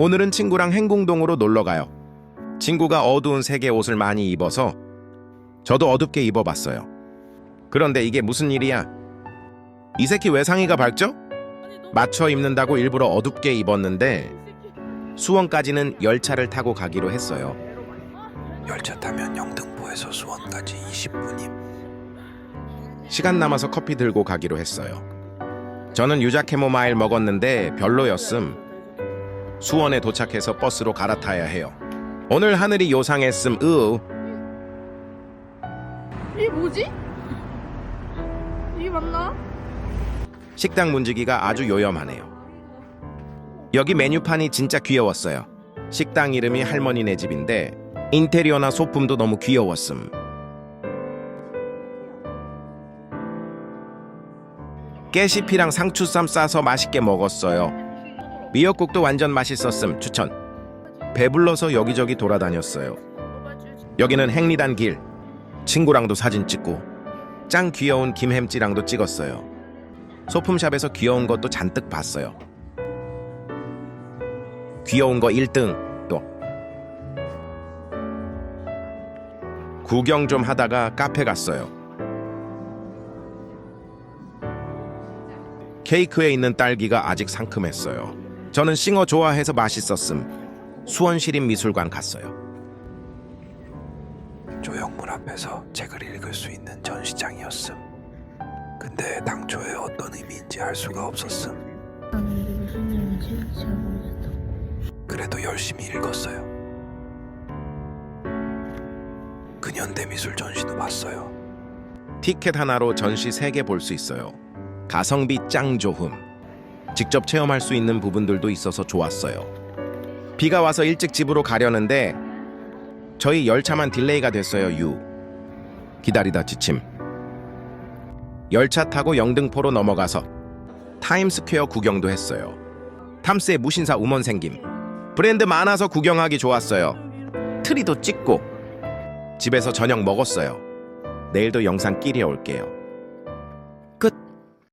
오늘은 친구랑 행궁동으로 놀러 가요. 친구가 어두운 색의 옷을 많이 입어서 저도 어둡게 입어봤어요. 그런데 이게 무슨 일이야? 이 새끼 왜 상의가 밝죠? 맞춰 입는다고 일부러 어둡게 입었는데 수원까지는 열차를 타고 가기로 했어요. 열차 타면 영등포에서 수원까지 20분임. 시간 남아서 커피 들고 가기로 했어요. 저는 유자 캐모마일 먹었는데 별로였음. 수원에 도착해서 버스로 갈아타야 해요. 오늘 하늘이 요상했음. 으. 이게 뭐지? 이게 맞나? 식당 문지기가 아주 요염하네요. 여기 메뉴판이 진짜 귀여웠어요. 식당 이름이 할머니네 집인데 인테리어나 소품도 너무 귀여웠음. 깨시피랑 상추쌈 싸서 맛있게 먹었어요. 미역국도 완전 맛있었음. 추천. 배불러서 여기저기 돌아다녔어요. 여기는 행리단 길. 친구랑도 사진 찍고 짱 귀여운 김햄찌랑도 찍었어요. 소품샵에서 귀여운 것도 잔뜩 봤어요. 귀여운 거 1등 또 구경 좀 하다가 카페 갔어요. 케이크에 있는 딸기가 아직 상큼했어요. 저는 싱어 좋아해서 맛있었음. 수원시립 미술관 갔어요. 조형물 앞에서 책을 읽을 수 있는 전시장이었음. 근데 당초에 어떤 의미인지 알 수가 없었음. 아니 이게 무슨 일인지 잘 모르겠다. 그래도 열심히 읽었어요. 근현대 미술 전시도 봤어요. 티켓 하나로 전시 3개 볼 수 있어요. 가성비 짱 좋음. 직접 체험할 수 있는 부분들도 있어서 좋았어요. 비가 와서 일찍 집으로 가려는데 저희 열차만 딜레이가 됐어요. 유. 기다리다 지침. 열차 타고 영등포로 넘어가서 타임스퀘어 구경도 했어요. 탐스의 무신사 우먼 생김. 브랜드 많아서 구경하기 좋았어요. 트리도 찍고 집에서 저녁 먹었어요. 내일도 영상 끼리 올게요.